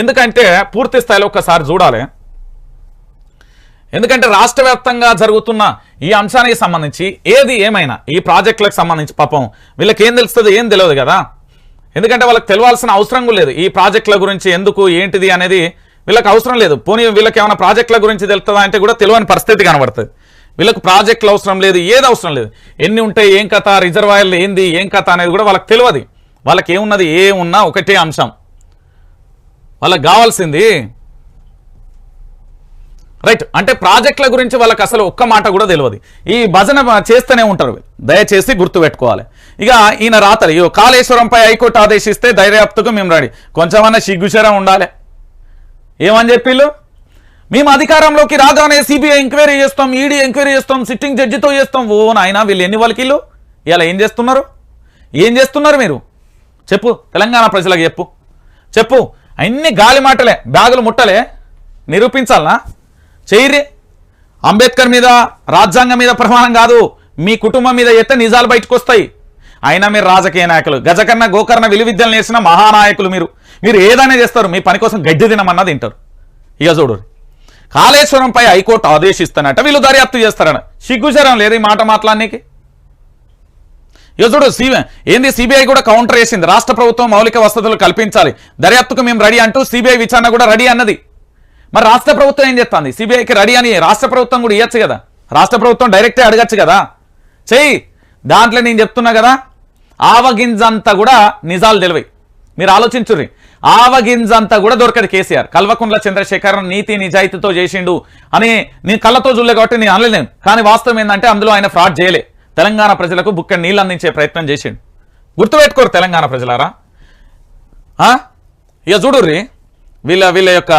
ఎందుకంటే పూర్తి స్థాయిలో ఒకసారి చూడాలి. ఎందుకంటే రాష్ట్ర వ్యాప్తంగా జరుగుతున్న ఈ అంశానికి సంబంధించి ఏది ఏమైనా ఈ ప్రాజెక్టులకు సంబంధించి పాపం వీళ్ళకి ఏం తెలుస్తుంది ఏం తెలియదు కదా. ఎందుకంటే వాళ్ళకి తెలియాల్సిన అవసరం లేదు. ఈ ప్రాజెక్టుల గురించి ఎందుకు ఏంటిది అనేది వీళ్ళకి అవసరం లేదు. పోనీ వీళ్ళకి ఏమైనా ప్రాజెక్టుల గురించి తెలుస్తుందా అంటే కూడా తెలియని పరిస్థితి కనబడుతుంది. వీళ్ళకి ప్రాజెక్టులు అవసరం లేదు ఏది అవసరం లేదు. ఎన్ని ఉంటాయి ఏం కథ రిజర్వాయర్లు ఏంది ఏం కథ అనేది కూడా వాళ్ళకి తెలియదు. వాళ్ళకి ఏమున్నది ఏమున్నా ఒకటే అంశం. వాళ్ళకి కావాల్సింది. రైట్ అంటే ప్రాజెక్టుల గురించి వాళ్ళకి అసలు ఒక్క మాట కూడా తెలియదు ఈ భజన చేస్తూనే ఉంటారు. దయచేసి గుర్తుపెట్టుకోవాలి ఇక ఈయన రాతలు ఇగో కాళేశ్వరంపై హైకోర్టు ఆదేశిస్తే ధైర్యాప్తకు మేము రెడీ. కొంచెమన్నా సిగ్గుచరం ఉండాలి. ఏమని చెప్పిళ్ళు? మేము అధికారంలోకి రాగానే సిబిఐ ఎంక్వైరీ చేస్తాం ఈడీ ఎంక్వైరీ చేస్తాం సిట్టింగ్ జడ్జితో చేస్తాం. ఓ నాయన వీళ్ళు ఎన్ని వాళ్ళకిళ్ళు? ఇలా ఏం చేస్తున్నారు? ఏం చేస్తున్నారు మీరు? చెప్పు తెలంగాణ ప్రజలకు చెప్పు. చెప్పు అన్ని గాలి మాటలే బ్యాగులు ముట్టలే. నిరూపించాలనా? చెయ్యి అంబేద్కర్ మీద రాజ్యాంగం మీద ప్రమాణం కాదు మీ కుటుంబం మీద ఎత్తే నిజాలు బయటకు వస్తాయి అయినా మీరు రాజకీయ నాయకులు గజకర్ణ గోకర్ణ విలువిద్యలు నేసిన మహానాయకులు మీరు. మీరు ఏదైనా చేస్తారు మీ పని కోసం గడ్డి తినమన్నా తింటారు. ఇక చూడు. కాళేశ్వరంపై హైకోర్టు ఆదేశిస్తానట వీళ్ళు దర్యాప్తు చేస్తారట. సిగ్గుచరం లేదు ఈ మాట మాట్లాడనీకి. చూడు సిబిఐ ఏంది సిబిఐ కూడా కౌంటర్ వేసింది. రాష్ట్ర ప్రభుత్వం మౌలిక వసతులు కల్పించాలి. దర్యాప్తుకు మేము రెడీ అంటూ సిబిఐ విచారణ కూడా రెడీ అన్నది. మరి రాష్ట్ర ప్రభుత్వం ఏం చేస్తుంది? సిబిఐకి రెడీ అని రాష్ట్ర ప్రభుత్వం కూడా ఇవ్వచ్చు కదా? రాష్ట్ర ప్రభుత్వం డైరెక్టే అడగచ్చు కదా? చెయ్యి. దాంట్లో నేను చెప్తున్నా కదా ఆవగింజంతా కూడా నిజాలు తెలివి. మీరు ఆలోచించుర్రి. ఆవగింజంతా కూడా దొరకదు కేసీఆర్. కల్వకుండ్ల చంద్రశేఖర్ నీతి నిజాయితీతో చేసిండు అని నేను కళ్ళతో చూడలే కాబట్టి నేను అనలేను. కానీ వాస్తవం ఏంటంటే అందులో ఆయన ఫ్రాడ్ చేయలే. తెలంగాణ ప్రజలకు బుక్క నీళ్ళు అందించే ప్రయత్నం చేసిండు. గుర్తుపెట్టుకోరు తెలంగాణ ప్రజలారా? ఆ? ఇక చూడుర్రి వీళ్ళ వీళ్ళ యొక్క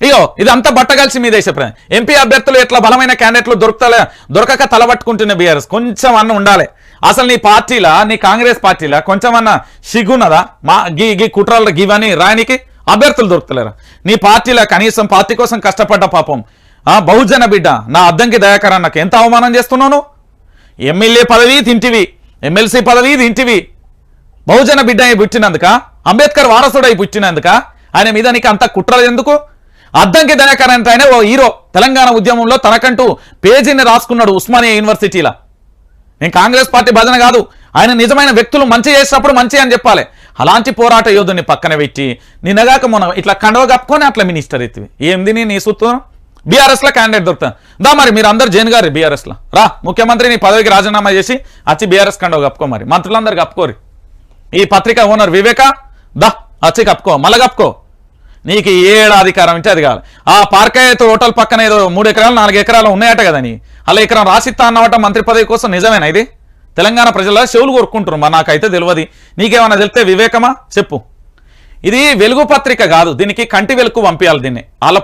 ఇగో ఇదంతా బట్టగలిసి మీద వేసే ప్రయత్నం ఎంపీ అభ్యర్థులు ఎట్లా బలమైన క్యాండిడేట్లు దొరుకుతలే దొరకక తలబట్టుకుంటున్న బీఆర్ఎస్. కొంచెం అన్న ఉండాలి. అసలు నీ పార్టీలా నీ కాంగ్రెస్ పార్టీలా కొంచెం అన్న సిగ్గున్నదా? మా గీ గీ కుట్రాల గివని రాయనికి అభ్యర్థులు దొరుకుతలేరా? నీ పార్టీలా కనీసం పార్టీ కోసం కష్టపడ్డ పాపం. ఆ బహుజన బిడ్డ నా అద్దంకి దయాకరా నాకు ఎంత అవమానం చేస్తున్నాను ఎమ్మెల్యే పదవి తింటివి ఎమ్మెల్సీ పదవి తింటివి. బహుజన బిడ్డ అయి పుట్టినందుక అంబేద్కర్ వారసుడై పుట్టినందుక ఆయన మీద నీకు అంత కుట్రలు ఎందుకు? అద్దంకి దయాకర్ అంటే ఆయన ఓ హీరో తెలంగాణ ఉద్యమంలో తనకంటూ పేజీని రాసుకున్నాడు ఉస్మానియా యూనివర్సిటీలో. నేను కాంగ్రెస్ పార్టీ భజన కాదు ఆయన నిజమైన వ్యక్తులు మంచి చేసినప్పుడు మంచి అని చెప్పాలి. అలాంటి పోరాట యోధుని పక్కన పెట్టి నిన్నగాక మనం ఇట్లా కండవ కప్పుకొని అట్లా మినిస్టర్ ఎత్తివి. ఏంది నీ సూత్రం? బీఆర్ఎస్లో క్యాండిడేట్ దొరుకుతాను దా మరి మీరు అందరు జైన్ గారు బీఆర్ఎస్లో. రా ముఖ్యమంత్రి నీ పదవికి రాజీనామా చేసి వచ్చి బీఆర్ఎస్ కండో కప్పుకో మరి. మంత్రులందరూ కప్పుకోరు. ఈ పత్రిక ఓనర్ వివేక దా వచ్చి కప్పుకో మళ్ళీ కప్పుకో. నీకు ఏడు అధికారం అంటే అది కాదు ఆ పార్కైతే హోటల్ పక్కన ఏదో మూడు ఎకరాలు నాలుగు ఎకరాలు ఉన్నాయట కదా నీ. అలా ఎకరం రాసిస్తా అన్నమాట మంత్రి పదవి కోసం నిజమేనా ఇది? తెలంగాణ ప్రజల చెవులు కోరుకుంటున్నారు మరి నాకైతే తెలియదు. నీకేమైనా తెలిస్తే వివేకమా? చెప్పు. ఇది వెలుగు పత్రిక కాదు. దీనికి కంటి వెలుగు పంపించాలి దీన్ని. ఆళ్ళ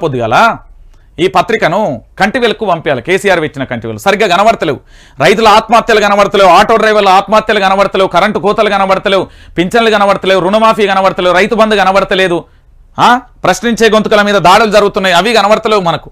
ఈ పత్రికను కంటి వెలుగు పంపించాలి. కేసీఆర్ ఇచ్చిన కంటి సరిగ్గా కనబడతలేవు. రైతుల ఆత్మహత్యలు కనబడతలేవు. ఆటో డ్రైవర్ల ఆత్మహత్యలు కనబడతలేవు. కరెంటు కోతలు కనబడతలేవు. పింఛన్లు కనబడతలేవు. రుణమాఫీ కనబడతలేవు. రైతు బంధు కనబడతలేదు. ప్రశ్నించే గొంతుకల మీద దాడులు జరుగుతున్నాయి. అవి కనబడతలేవు మనకు.